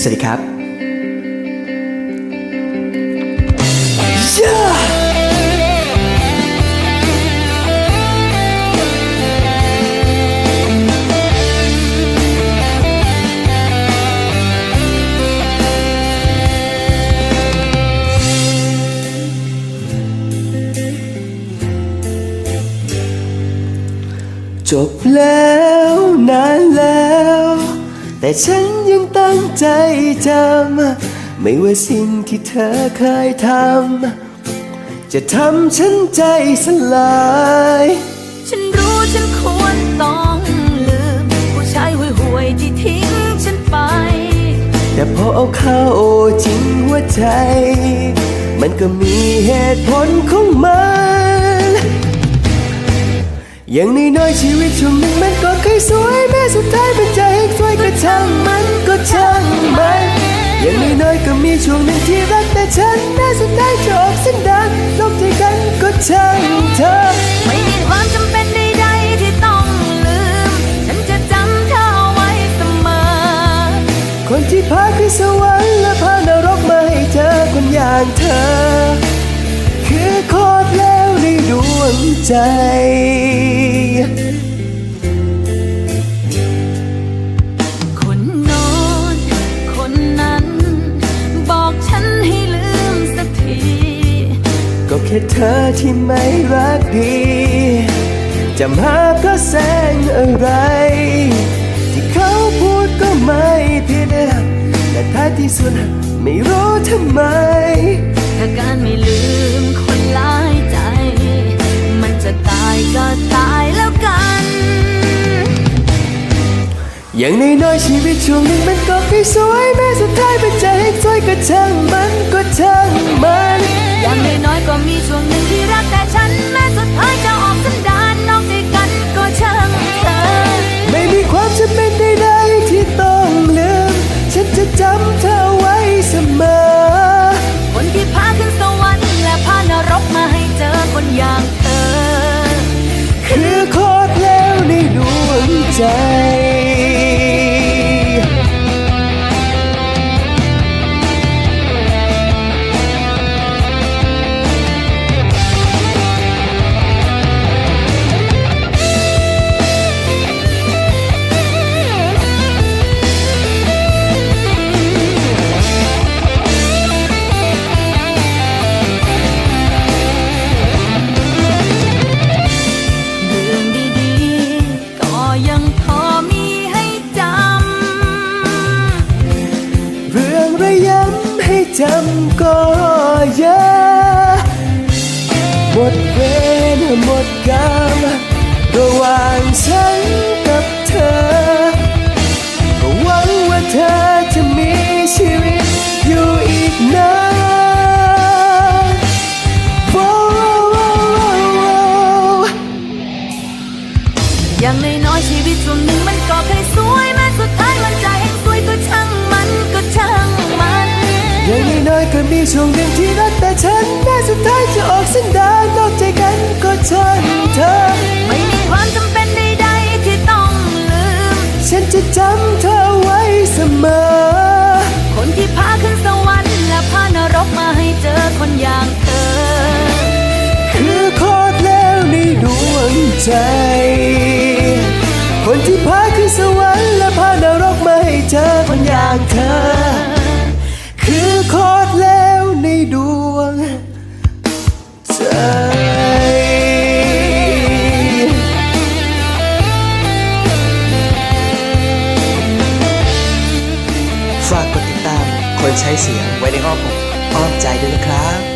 สวัสดีครับจบแล้วนานแล้ว แต่ฉันยังตั้งใจจำไม่ว่าสิ่งที่เธอเคยทำจะทำฉันใจสลาย ฉันรู้ฉันควรต้องลืม ผู้ชายห่วยห่วยๆที่ทิ้งฉันไป แต่พอเอาเข้าจริงหัวใจ มันก็มีเหตุผลของมัน อย่างน้อยๆชีวิตช่วงหนึ่งมันก็เคยสวยแม้สุดท้ายมันจะให้สวยก็ช่างมันก็ช่างมันอย่างน้อยๆก็มีช่วงหนึ่งที่รักแต่ฉันแม้สุดท้ายจะออกเส้นดานลบใจกันก็ช่างเธอไม่มีความจำเป็นใดๆที่ต้องลืม ฉันจะจำเธอเอาไว้เสมอ คนที่พาขึ้นสวรรค์และพานรกมาให้เจอคนอย่างเธอ คือโคตรแล้วในดวงใจ ค่เธอที่ไม่รักดี จะมาเพราะแสงอะไร ที่เขาพูดก็ไม่ผิดแต่ท้ายที่สุดไม่รู้ทำไมถ้าการไม่ลืมคนหลายใจ มันจะตายก็ตายแล้วกัน อย่างน้อยชีวิตช่วงหนึ่งมันก็เคยสวยแม้สุดท้ายมันจให้สวยก็ช่าง น้ จำก็เยอะหมดเวรหมดกรรมระหว่างฉันกับเธอก็หวังว่าเธอจะมีชีวิตอยู่อีกนานอย่างน้อยๆชีวิตช่วงหนึ่งมันก็เคยสวยแม้สุดท้ายมันจะเองสวยก็ช่างมันก็ช่างมัน อย่างน้อยก็มีช่วงหนึ่งที่รักแต่ฉันแม้สุดท้ายจะออกเส้นดานนอกใจกันก็ช่างเธอ ไม่มีความจำเป็นใดๆที่ต้องลืม ฉันจะจำเธอไว้เสมอ คนที่พาขึ้นสวรรค์และพานรกมาให้เจอคนอย่างเธอ คือโคตรแล้วในดวงใจ ใช้เสียงไว้ในอ้อมอกอ้อมใจด้วยนะครับ